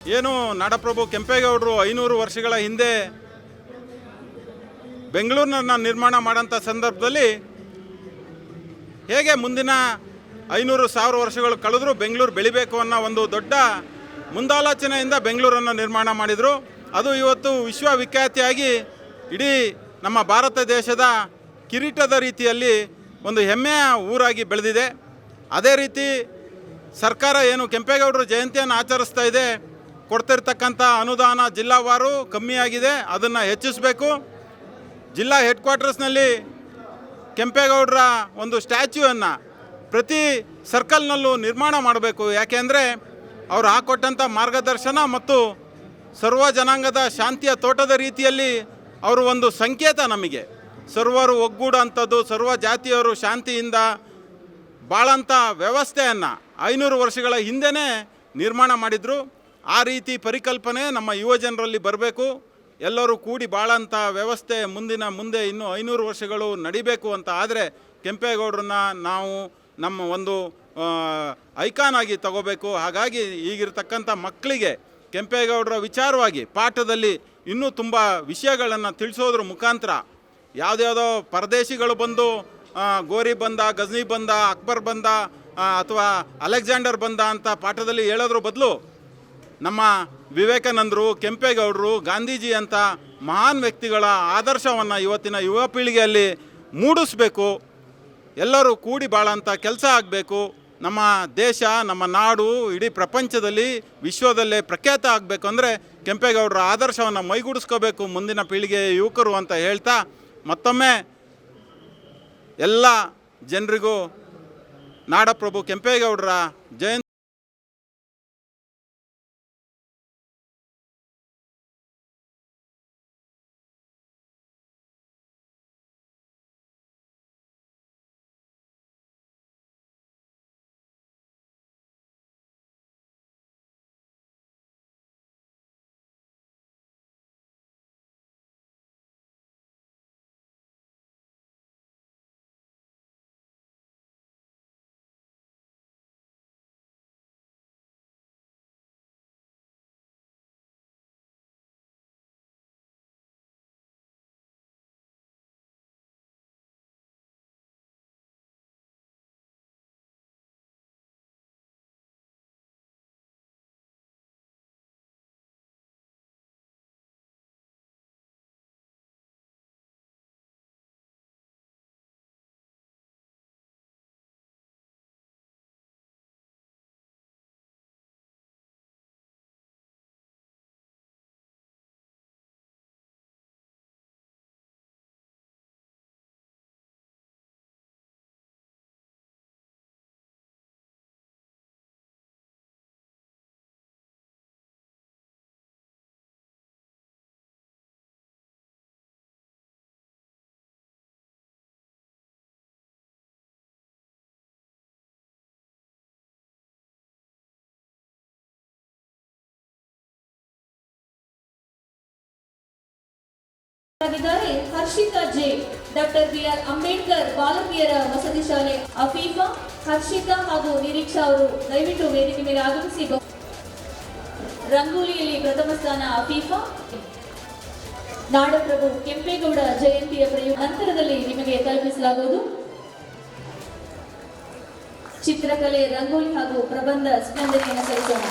ಏನು ನಾಡಪ್ರಭು ಕೆಂಪೇಗೌಡರು ಐನೂರು ವರ್ಷಗಳ ಹಿಂದೆ ಬೆಂಗಳೂರಿನ ನಿರ್ಮಾಣ ಮಾಡೋಂಥ ಸಂದರ್ಭದಲ್ಲಿ ಹೇಗೆ ಮುಂದಿನ ಐನೂರು ಸಾವಿರ ವರ್ಷಗಳು ಕಳೆದರೂ ಬೆಂಗಳೂರು ಬೆಳಿಬೇಕು ಅನ್ನೋ ಒಂದು ದೊಡ್ಡ ಮುಂದಾಲೋಚನೆಯಿಂದ ಬೆಂಗಳೂರನ್ನು ನಿರ್ಮಾಣ ಮಾಡಿದರು. ಅದು ಇವತ್ತು ವಿಶ್ವವಿಖ್ಯಾತಿಯಾಗಿ ಇಡೀ ನಮ್ಮ ಭಾರತ ದೇಶದ ಕಿರೀಟದ ರೀತಿಯಲ್ಲಿ ಒಂದು ಹೆಮ್ಮೆಯ ಊರಾಗಿ ಬೆಳೆದಿದೆ. ಅದೇ ರೀತಿ ಸರ್ಕಾರ ಏನು ಕೆಂಪೇಗೌಡರ ಜಯಂತಿಯನ್ನು ಆಚರಿಸ್ತಾ ಇದೆ ಕೊಡ್ತಿರ್ತಕ್ಕಂಥ ಅನುದಾನ ಜಿಲ್ಲಾವಾರು ಕಮ್ಮಿಯಾಗಿದೆ. ಅದನ್ನು ಹೆಚ್ಚಿಸಬೇಕು. ಜಿಲ್ಲಾ ಹೆಡ್ ಕ್ವಾರ್ಟರ್ಸ್ನಲ್ಲಿ ಕೆಂಪೇಗೌಡರ ಒಂದು ಸ್ಟ್ಯಾಚ್ಯೂವನ್ನು ಪ್ರತಿ ಸರ್ಕಲ್ನಲ್ಲೂ ನಿರ್ಮಾಣ ಮಾಡಬೇಕು. ಯಾಕೆಂದರೆ ಅವರು ಹಾಕೊಟ್ಟಂಥ ಮಾರ್ಗದರ್ಶನ ಮತ್ತು ಸರ್ವ ಜನಾಂಗದ ಶಾಂತಿಯ ತೋಟದ ರೀತಿಯಲ್ಲಿ ಅವರು ಒಂದು ಸಂಕೇತ ನಮಗೆ. ಸರ್ವರು ಒಗ್ಗೂಡುವಂಥದ್ದು ಸರ್ವ ಜಾತಿಯವರು ಶಾಂತಿಯಿಂದ ಬಾಳಂಥ ವ್ಯವಸ್ಥೆಯನ್ನು ಐನೂರು ವರ್ಷಗಳ ಹಿಂದೆಯೇ ನಿರ್ಮಾಣ ಮಾಡಿದರು. ಆ ರೀತಿ ಪರಿಕಲ್ಪನೆ ನಮ್ಮ ಯುವ ಜನರಲ್ಲಿ ಬರಬೇಕು. ಎಲ್ಲರೂ ಕೂಡಿ ಬಾಳಂಥ ವ್ಯವಸ್ಥೆ ಮುಂದಿನ ಮುಂದೆ ಇನ್ನೂ ಐನೂರು ವರ್ಷಗಳು ನಡಿಬೇಕು ಅಂತ ಆದರೆ ಕೆಂಪೇಗೌಡರನ್ನ ನಾವು ನಮ್ಮ ಒಂದು ಐಕಾನ್ ಆಗಿ ತಗೋಬೇಕು. ಹಾಗಾಗಿ ಈಗಿರ್ತಕ್ಕಂಥ ಮಕ್ಕಳಿಗೆ ಕೆಂಪೇಗೌಡರ ವಿಚಾರವಾಗಿ ಪಾಠದಲ್ಲಿ ಇನ್ನೂ ತುಂಬ ವಿಷಯಗಳನ್ನು ತಿಳಿಸೋದ್ರ ಮುಖಾಂತರ ಯಾವುದ್ಯಾವುದೋ ಪರದೇಶಿಗಳು ಬಂದು ಗೋರಿ ಬಂದ, ಗಜ್ನಿ ಬಂದ, ಅಕ್ಬರ್ ಬಂದ ಅಥವಾ ಅಲೆಕ್ಸಾಂಡರ್ ಬಂದ ಅಂತ ಪಾಠದಲ್ಲಿ ಹೇಳೋದ್ರ ಬದಲು ನಮ್ಮ ವಿವೇಕಾನಂದರು, ಕೆಂಪೇಗೌಡರು, ಗಾಂಧೀಜಿ ಅಂತ ಮಹಾನ್ ವ್ಯಕ್ತಿಗಳ ಆದರ್ಶವನ್ನು ಇವತ್ತಿನ ಯುವ ಪೀಳಿಗೆಯಲ್ಲಿ ಮೂಡಿಸ್ಬೇಕು. ಎಲ್ಲರೂ ಕೂಡಿ ಬಾಳಂಥ ಕೆಲಸ ಆಗಬೇಕು. ನಮ್ಮ ದೇಶ, ನಮ್ಮ ನಾಡು ಇಡೀ ಪ್ರಪಂಚದಲ್ಲಿ ವಿಶ್ವದಲ್ಲೇ ಪ್ರಖ್ಯಾತ ಆಗಬೇಕು ಅಂದರೆ ಕೆಂಪೇಗೌಡರ ಆದರ್ಶವನ್ನು ಮೈಗೂಡಿಸ್ಕೋಬೇಕು ಮುಂದಿನ ಪೀಳಿಗೆಯ ಯುವಕರು ಅಂತ ಹೇಳ್ತಾ ಮತ್ತೊಮ್ಮೆ ಎಲ್ಲ ಜನರಿಗೂ ನಾಡಪ್ರಭು ಕೆಂಪೇಗೌಡರ ಜಯಂತಿ ಆಗಿದ್ದಾರೆ Harshita J, doctor B R Ambedkar ಬಾಲಕಿಯರ ವಸತಿ ಶಾಲೆ ಅಫೀಫಾ, ಹರ್ಷಿತಾ ಹಾಗೂ ನಿರೀಕ್ಷಾ ಅವರು ದಯವಿಟ್ಟು ವೇದಿಕೆ ಮೇಲೆ ಆಗಮಿಸಿ. ರಂಗೋಲಿಯಲ್ಲಿ ಪ್ರಥಮ ಸ್ಥಾನ ಅಫೀಫಾ. ನಾಡಪ್ರಭು ಕೆಂಪೇಗೌಡ ಜಯಂತಿಯ ಪ್ರಯುಕ್ತ ನಂತರದಲ್ಲಿ ನಿಮಗೆ ತಲುಪಿಸಲಾಗುವುದು. ಚಿತ್ರಕಲೆ, ರಂಗೋಲಿ ಹಾಗೂ ಪ್ರಬಂಧ ಸ್ಪಂದನೆಯನ್ನು ಸಲ್ಲಿಸೋಣ